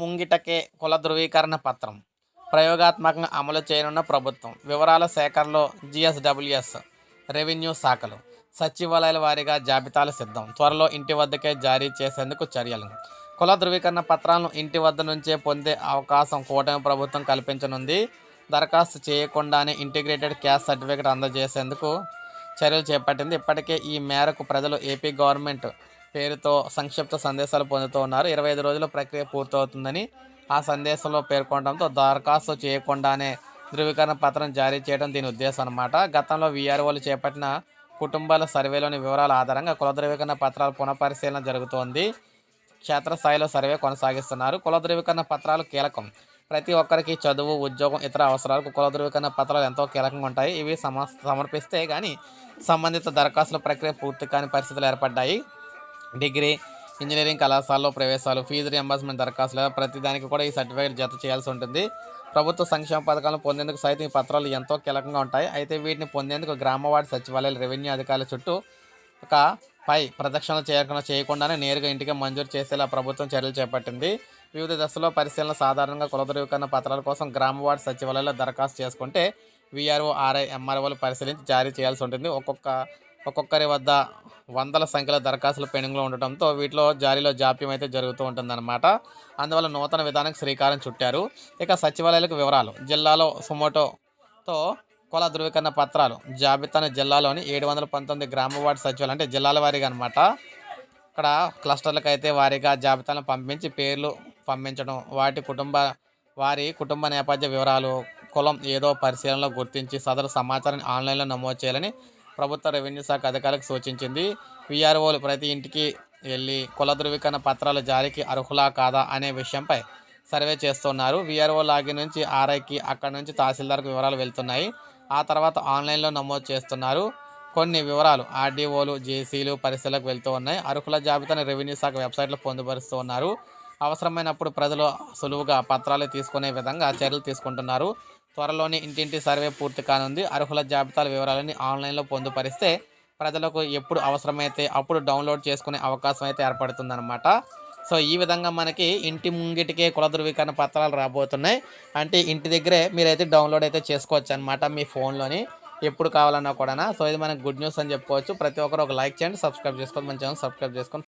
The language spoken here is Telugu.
ముంగిటకే కుల ధృవీకరణ పత్రం. ప్రయోగాత్మకంగా అమలు చేయనున్న ప్రభుత్వం. వివరాల సేకరణలో జిఎస్డబ్ల్యూఎస్ రెవెన్యూ శాఖలు. సచివాలయాల వారీగా జాబితాలు సిద్ధం. త్వరలో ఇంటి వద్దకే జారీ చేసేందుకు చర్యలు. కుల ధృవీకరణ పత్రాలను ఇంటి వద్ద నుంచే పొందే అవకాశం కూటమి ప్రభుత్వం కల్పించనుంది. దరఖాస్తు చేయకుండానే ఇంటిగ్రేటెడ్ క్యాస్ట్ సర్టిఫికేట్ అందజేసేందుకు చర్యలు చేపట్టింది. ఇప్పటికే ఈ మేరకు ప్రజలు ఏపీ గవర్నమెంట్ పేరుతో సంక్షిప్త సందేశాలు పొందుతూ ఉన్నారు. ఇరవై ఐదు రోజుల ప్రక్రియ పూర్తవుతుందని ఆ సందేశంలో పేర్కొనడంతో దరఖాస్తు చేయకుండానే ధృవీకరణ పత్రం జారీ చేయడం దీని ఉద్దేశం అన్నమాట. గతంలో వీఆర్ఓలు చేపట్టిన కుటుంబాల సర్వేలోని వివరాల ఆధారంగా కుల ధృవీకరణ పత్రాల పునఃపరిశీలన జరుగుతోంది. క్షేత్రస్థాయిలో సర్వే కొనసాగిస్తున్నారు. కుల ధృవీకరణ పత్రాలు కీలకం. ప్రతి ఒక్కరికి చదువు ఉద్యోగం ఇతర అవసరాలకు కుల ధృవీకరణ పత్రాలు ఎంతో కీలకంగా ఉంటాయి. ఇవి సమ సమర్పిస్తే కానీ సంబంధిత దరఖాస్తుల ప్రక్రియ పూర్తి కాని పరిస్థితులు ఏర్పడ్డాయి. డిగ్రీ ఇంజనీరింగ్ కళాశాలలో ప్రవేశాలు ఫీజు రియంబర్స్మెంట్ దరఖాస్తులు ప్రతిదానికి ప్రతి దానికి కూడా ఈ సర్టిఫికేట్ జత చేయాల్సి ఉంటుంది. ప్రభుత్వ సంక్షేమ పథకాలను పొందేందుకు సైతం ఈ పత్రాలు ఎంతో కీలకంగా ఉంటాయి. అయితే వీటిని పొందేందుకు గ్రామవార్డు సచివాలయాలు రెవెన్యూ అధికారుల చుట్టూ ఒక పై ప్రదక్షిణలు చేయకుండా చేయకుండానే నేరుగా ఇంటికి మంజూరు చేసేలా ప్రభుత్వం చర్యలు చేపట్టింది. వివిధ దశలో పరిశీలన సాధారణంగా కుల ధృవీకరణ పత్రాల కోసం గ్రామవాడి సచివాలయాల్లో దరఖాస్తు చేసుకుంటే విఆర్ఓ ఆర్ఐ ఎంఆర్ఓలు పరిశీలించి జారీ చేయాల్సి ఉంటుంది. ఒక్కొక్క ఒక్కొక్కరి వద్ద వందల సంఖ్యలో దరఖాస్తులు పెండింగ్లో ఉండటంతో వీటిలో జారీలో జాప్యం అయితే జరుగుతూ ఉంటుందన్నమాట. అందువల్ల నూతన విధానానికి శ్రీకారం చుట్టారు. ఇక సచివాలయాలకు వివరాలు. జిల్లాలో సుమోటోతో కుల ధృవీకరణ పత్రాలు. జాబితాను జిల్లాలోని ఏడు వందల పంతొమ్మిది గ్రామ వార్డు సచివాలయం అంటే జిల్లాల వారీగా అనమాట ఇక్కడ క్లస్టర్లకు అయితే వారీగా జాబితాలను పంపించి పేర్లు పంపించడం వాటి కుటుంబ వారి కుటుంబ నేపథ్య వివరాలు కులం ఏదో పరిశీలనలో గుర్తించి సదరు సమాచారాన్ని ఆన్లైన్లో నమోదు చేయాలని ప్రభుత్వ రెవెన్యూ శాఖ అధికారులకు సూచించింది. వీఆర్ఓలు ప్రతి ఇంటికి వెళ్ళి కుల ధృవీకరణ పత్రాల జారీకి అర్హులా కాదా అనే విషయంపై సర్వే చేస్తున్నారు. వీఆర్ఓ లాగిన్ నుంచి ఆర్ఐకి అక్కడ నుంచి తహసీల్దార్కి వివరాలు వెళ్తున్నాయి. ఆ తర్వాత ఆన్లైన్లో నమోదు చేస్తున్నారు. కొన్ని వివరాలు ఆర్డీఓలు జేసీలు పరిశీలకు వెళ్తూ ఉన్నాయి. అర్హుల జాబితాను రెవెన్యూ శాఖ వెబ్సైట్లో పొందుపరుస్తూ ఉన్నారు. అవసరమైనప్పుడు ప్రజలు సులువుగా పత్రాలు తీసుకునే విధంగా చర్యలు తీసుకుంటున్నారు. త్వరలోనే ఇంటింటి సర్వే పూర్తి కానుంది. అర్హుల జాబితాల వివరాలని ఆన్లైన్లో పొందుపరిస్తే ప్రజలకు ఎప్పుడు అవసరమైతే అప్పుడు డౌన్లోడ్ చేసుకునే అవకాశం అయితే ఏర్పడుతుందన్నమాట. సో ఈ విధంగా మనకి ఇంటి ముంగిటికే కుల ధృవీకరణ పత్రాలు రాబోతున్నాయి. అంటే ఇంటి దగ్గరే మీరైతే డౌన్లోడ్ అయితే చేసుకోవచ్చు అనమాట మీ ఫోన్లోని. ఎప్పుడు కావాలన్నా కూడా సో ఇది మనకు గుడ్ న్యూస్ అని చెప్పుకోవచ్చు. ప్రతి ఒక్కరు ఒక లైక్ చేయండి. సబ్స్క్రైబ్ చేసుకోండి. మన ఛానల్ సబ్స్క్రైబ్ చేసుకొని